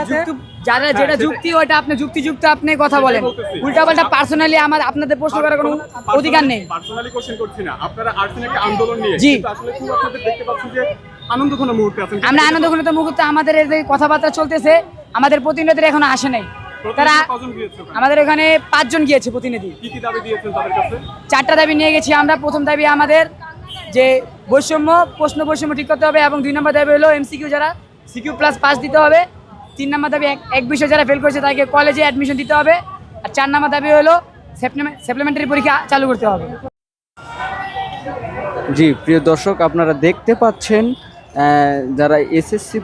যুক্তি- যারা যেটা যুক্তি ওটা আপনি যুক্তিযুক্ত আপনি কথা বলেন। উল্টাপাল্টা পার্সোনালি আমার আপনাদের প্রশ্ন করার কোনো অধিকার নেই। পার্সোনালি কোশ্চেন করছি না। আপনারা একটা আন্দোলন নিয়ে জি। আসলে খুব আপনাদের দেখতে পাচ্ছি যে আনন্দঘন মুহূর্তে আছেন। আমরা আনন্দ ঘনিত মুহূর্তে আমাদের এই কথাবার্তা চলতেছে আমাদের প্রতিনিধিরা এখনও আসে নাই তারা? আমাদের এখানে পাঁচজন গিয়েছে প্রতিনিধি। কি কি দাবি দিয়েছেন তাদের কাছে? চারটা দাবি নিয়ে গেছি আমরা। প্রথম দাবি আমাদের যে বৈষম্য প্রশ্ন বৈষম্য ঠিক করতে হবে এবং দুই নম্বর দাবি হলো এমসিকিউ যারা সিকিউ প্লাস পাস দিতে হবে। তিন নম্বর দাবি, এক- বিষয় যারা ফেল করেছে তাকে কলেজে অ্যাডমিশন দিতে হবে। আর চার নম্বর দাবি হলো সাপ্লিমেন্টারি পরীক্ষা চালু করতে হবে। জি, প্রিয় দর্শক, আপনারা দেখতে পাচ্ছেন যারা এসএসসি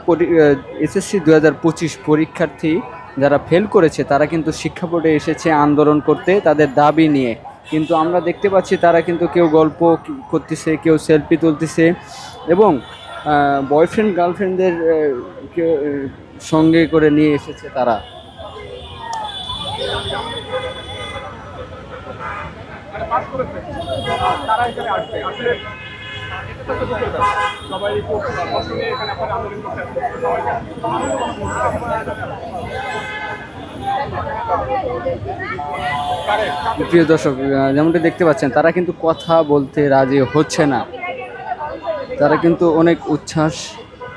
এসএসসি দু হাজার পঁচিশ পরীক্ষার্থী যারা ফেল করেছে, তারা কিন্তু শিক্ষা বোর্ডে এসেছে আন্দোলন করতে তাদের দাবি নিয়ে। কিন্তু আমরা দেখতে পাচ্ছি তারা কিন্তু কেউ গল্প করতেছে, কেউ সেলফি তুলতেছে এবং বয়ফ্রেন্ড গার্লফ্রেন্ডদের সঙ্গে করে নিয়ে এসেছে তারা। প্রিয় দর্শক যেমনটা দেখতে পাচ্ছেন, তারা কিন্তু কথা বলতে রাজি হচ্ছে না। তারা কিন্তু অনেক উচ্ছ্বাস,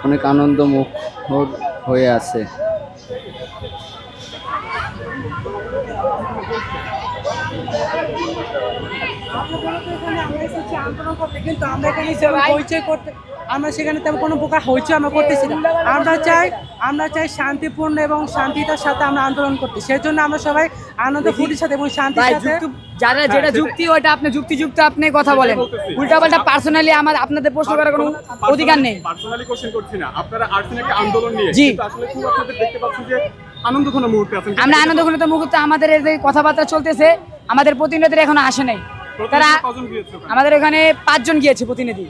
অনেক আনন্দমুখ হয়ে আছে। কিন্তু আমরা এখানে পরিচয় করতে আমরা সেখানে তেমন কোনো প্রকার হইচই আমরা করতেছি না। আমরা চাই আমরা চাই শান্তিপূর্ণ এবং শান্তিতার সাথে আমরা আন্দোলন করতে। সেই জন্য আমরা সবাই আনন্দ ফুটির সাথে এবং শান্তির সাথে যারা যেটা যুক্তি ওটা আপনি যুক্তিযুক্ত আপনি কথা বলেন। উল্টাপাল্টা পার্সোনালি আমার আপনাদের প্রশ্ন করার কোনো অধিকার নেই। পার্সোনালি কোশ্চেন করছি না। আপনারা আসছেন একটা আন্দোলন নিয়ে। কিন্তু আসলে খুব আপনাদের দেখতে পাচ্ছি যে আনন্দঘন মুহূর্তে আছেন। আমরা আনন্দ ঘনিত মুহূর্তে আমাদের এই কথাবার্তা চলতেছে আমাদের প্রতিনিধিরা এখনও আসে নাই। তারা ওখানে? আমাদের এখানে পাঁচজন গিয়েছে প্রতিনিধি।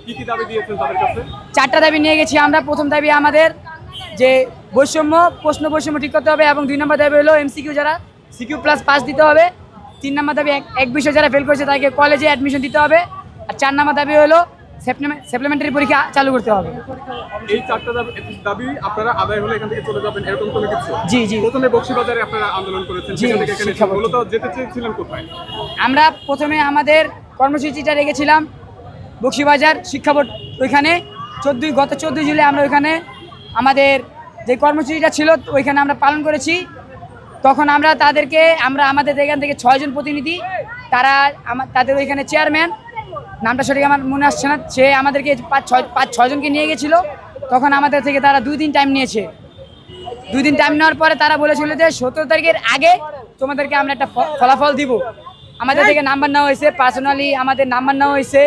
চারটা দাবি নিয়ে গেছি আমরা। প্রথম দাবি আমাদের যে বৈষম্য প্রশ্ন বৈষম্য ঠিক করতে হবে এবং দুই নম্বর দাবি হলো এমসিকিউ যারা সিকিউ প্লাস পাস দিতে হবে। তিন নম্বর দাবি এক- এক বিষয় যারা ফেল করেছে তাকে কলেজে অ্যাডমিশন দিতে হবে। আর চার নম্বর দাবি হলো সাপ্লিমেন্টারি পরীক্ষা চালু করতে হবে। এই চারটা দাবি আপনারা আদায় হলে এখান থেকে চলে যাবেন এরকম কোনো কিছু? জি জি। প্রথমে বক্সিবাজারে আপনারা আন্দোলন করেছেন সেখান থেকে এখানে মূলত যেতে চেয়েছিলেন কোথায়? আমরা প্রথমে আমাদের কর্মসূচিটা রেখেছিলাম বক্সিবাজার শিক্ষা বোর্ড ওইখানে। চোদ্দই গত চোদ্দই জুলাই আমরা ওইখানে আমাদের যে কর্মসূচিটা ছিল ওইখানে আমরা পালন করেছি। তখন আমরা তাদেরকে আমরা আমাদের এখান থেকে ছয়জন প্রতিনিধি তারা তাদের ওইখানে চেয়ারম্যান নামটা সঠিক আমার মনে আসছে না। সে আমাদেরকে পাঁচ, ছয়, পাঁচ, ছয়জনকে নিয়ে গেছিল। তখন আমাদের থেকে তারা দুই দিন টাইম নিয়েছে। দুই দিন টাইম নেওয়ার পরে তারা বলেছিল যে সতেরো তারিখের আগে তোমাদেরকে আমরা একটা ফলাফল দিব। আমাদের থেকে নাম্বার নেওয়া হয়েছে। পার্সোনালি আমাদের নাম্বার নেওয়া হয়েছে।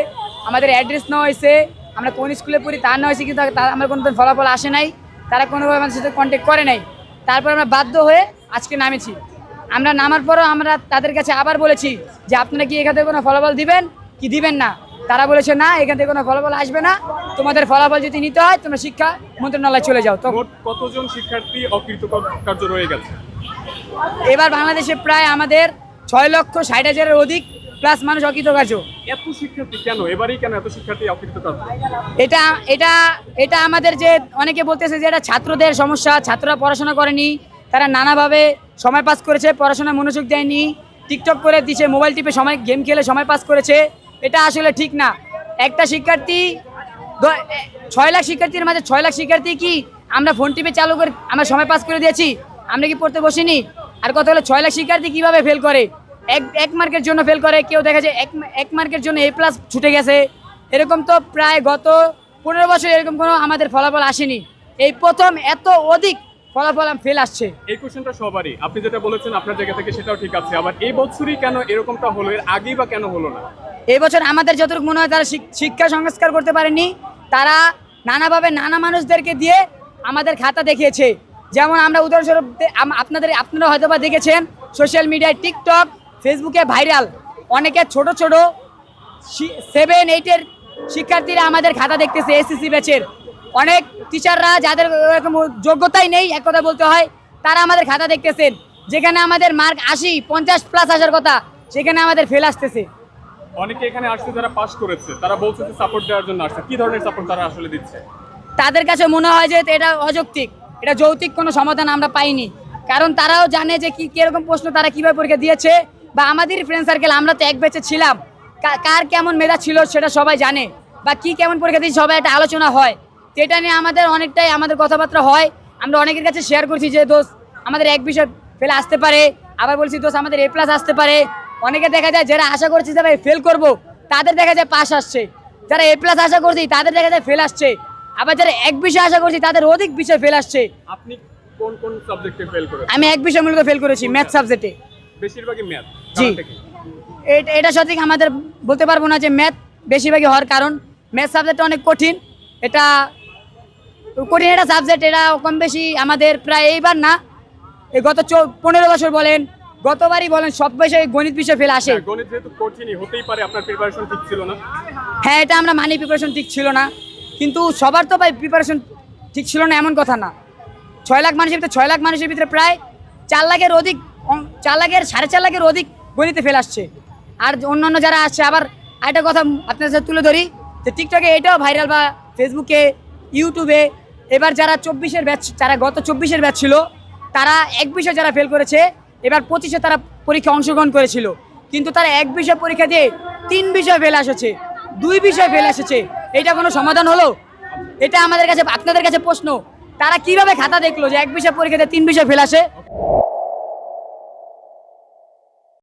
আমাদের অ্যাড্রেস নেওয়া হয়েছে। আমরা কোন স্কুলে পড়ি তার নেওয়া হয়েছে, কিন্তু তার আমার কোনো ফলাফল আসে নাই। তারা কোনোভাবে আমাদের সাথে কন্ট্যাক্ট করে নাই। তারপর আমরা বাধ্য হয়ে আজকে নামেছি। আমরা নামার পরও আমরা তাদের কাছে আবার বলেছি যে আপনারা কি এখান কোনো ফলাফল দিবেন? কি দিবেন না? তারা বলেছে না এখান থেকে কোনো ফলাফল আসবে না। তোমাদের ফলাফল যদি নিতে হয় তোমরা শিক্ষা মন্ত্রণালয়ে চলে যাও। তো কতজন শিক্ষার্থী অকৃতকার্য রয়ে গেছে? এবার বাংলাদেশে প্রায় আমাদের ছয় লক্ষ ষাট হাজারের অধিক প্লাস মানুষ অকৃতকার্য। এত শিক্ষার্থী কেন? এবারেই কেন এত শিক্ষার্থী অকৃতকার্য? এটা এটা এটা আমাদের যে অনেকে বলতেছে যে এটা ছাত্রদের সমস্যা ছাত্ররা পড়াশোনা করেনি তারা নানাভাবে সময় পাস করেছে পড়াশোনায় মনোযোগ দেয়নি টিকটক করে দিছে মোবাইল টিপে সময় গেম খেলে সময় পাস করেছে। এটা আসলে ঠিক না। একটা শিক্ষার্থী ছয় লাখ শিক্ষার্থীর মাঝে ছয় লাখ শিক্ষার্থী কি আমরা ফোন টিপে চালু করে, আমরা সময় পাস করে দিয়েছি? আমরা কি পড়তে বসিনি? আর কথা হলো, ছয় লাখ শিক্ষার্থী কীভাবে ফেল করে? এক এক মার্কের জন্য ফেল করে, কেউ দেখা যায় এক এক মার্কের জন্য এ প্লাস ছুটে গেছে। এরকম তো প্রায় গত পনেরো বছর এরকম কোনো আমাদের ফলাফল আসেনি। এই প্রথম এত অধিক ফলাফল ফেল আসছে। এই কোশ্চেনটা সবারই। আপনি যেটা বলেছেন আপনার জায়গা থেকে সেটাও ঠিক আছে। আবার এই বছরই কেন এরকমটা হলো? এর আগেই বা কেন হলো না? এই বছর আমাদের যতটুকু মনে হয় তারা শিক্ষা সংস্কার করতে পারেনি, তারা নানাভাবে নানা মানুষদেরকে দিয়ে আমাদের খাতা দেখিয়েছে। যেমন আমরা উদাহরণস্বরূপ আপনাদের, আপনারা হয়তো বা দেখেছেন সোশ্যাল মিডিয়ায় টিকটক ফেসবুকে ভাইরাল অনেকে ছোট ছোট সেভেন এইটের শিক্ষার্থীরা আমাদের খাতা দেখতেছে এসএসসি ব্যাচের অনেক টিচাররা যাদের এরকম যোগ্যতাই নেই, এক কথা বলতে হয়, তারা আমাদের খাতা দেখতেছেন। যেখানে আমাদের মার্ক আশি, পঞ্চাশ প্লাস আসার কথা, সেখানে আমাদের ফেল আসতেছে। অনেকে এখানে আসছে যারা পাস করেছে, তারা বলছে যে সাপোর্ট দেওয়ার জন্য আসছে। কি ধরনের সাপোর্ট তারা আসলে দিচ্ছে? তাদের কাছে মনে হয় যে এটা অযৌক্তিক, এটা যৌক্তিক কোনো সমাধান আমরা পাইনি। কারণ তারাও জানে যে কি, কীরকম প্রশ্ন তারা কীভাবে পরীক্ষা দিয়েছে, বা আমাদের ফ্রেন্ড সার্কেল আমরা তো এক বেঁচে ছিলাম। কার কেমন মেধা ছিল সেটা সবাই জানে, বা কি কেমন পরীক্ষা দিয়েছে সবাই একটা আলোচনা হয়। তো এটা নিয়ে আমাদের অনেকটাই আমাদের কথাবার্তা হয়। আমরা অনেকের কাছে শেয়ার করছি যে দোষ আমাদের এক বিষয় ফেলে আসতে পারে, আবার বলছি দোষ আমাদের এ প্লাস আসতে পারে। অনেকে দেখা যায় যারা আশা করছে যারা ফেল করব তাদের দেখা যায় পাস আসছে। যারা এ প্লাস আশা করছি তাদের দেখা যায় ফেল আসছে। আবার যারা এক বিষয়ে আশা করছি তাদের অধিক বিষয় ফেল আসছে। আপনি কোন কোন সাবজেক্টে ফেল করেছেন? আমি এক বিষয় মূলত ফেল করেছি ম্যাথ সাবজেক্টে বেশিরভাগই ম্যাথ জি। এটা এটা সঠিক আমাদের বলতে পারব না যে ম্যাথ বেশিরভাগই হওয়ার কারণ। ম্যাথ সাবজেক্টটা অনেক কঠিন। এটা কঠিন একটা সাবজেক্ট এটা কম বেশি আমাদের প্রায় এইবার না। এই গত চৌ- পনেরো বছর বলেন গতবারই বলেন সব বিষয়ে গণিত বিষয় ফেল আসে। গণিত যেহেতু কঠিনই হতেই পারে আপনার প্রিপারেশন ঠিক ছিল না। হ্যাঁ এটা আমরা মানি প্রিপারেশন ঠিক ছিল না। কিন্তু সবার তো ভাই প্রিপারেশন ঠিক ছিল না এমন কথা না। ছয় লাখ মানুষের ভিতরে ছয় লাখ মানুষের ভিতরে প্রায় চার লাখের অধিক চার লাখের সাড়ে চার লাখের অধিক গণিতে ফেল আসছে। আর অন্যান্য যারা আসছে আবার আরেকটা কথা আপনার সাথে তুলে ধরি যে টিকটকে এটাও ভাইরাল বা ফেসবুকে ইউটিউবে এবার যারা চব্বিশের ব্যাচ যারা গত চব্বিশের ব্যাচ ছিল তারা এক বিষয় যারা ফেল করেছে এবার পঁচিশে তারা পরীক্ষা অংশগ্রহণ করেছিল। কিন্তু তারা এক বিষয় পরীক্ষা দিয়ে তিন বিষয় ফেল এসেছে দুই বিষয় ফেল এসেছে এটা কোনো সমাধান হলো? এটা আমাদের কাছে, আপনাদের কাছে প্রশ্ন। তারা কীভাবে খাতা দেখল যে এক বিষয় দিয়ে তিন বিষয় ফেল আসে?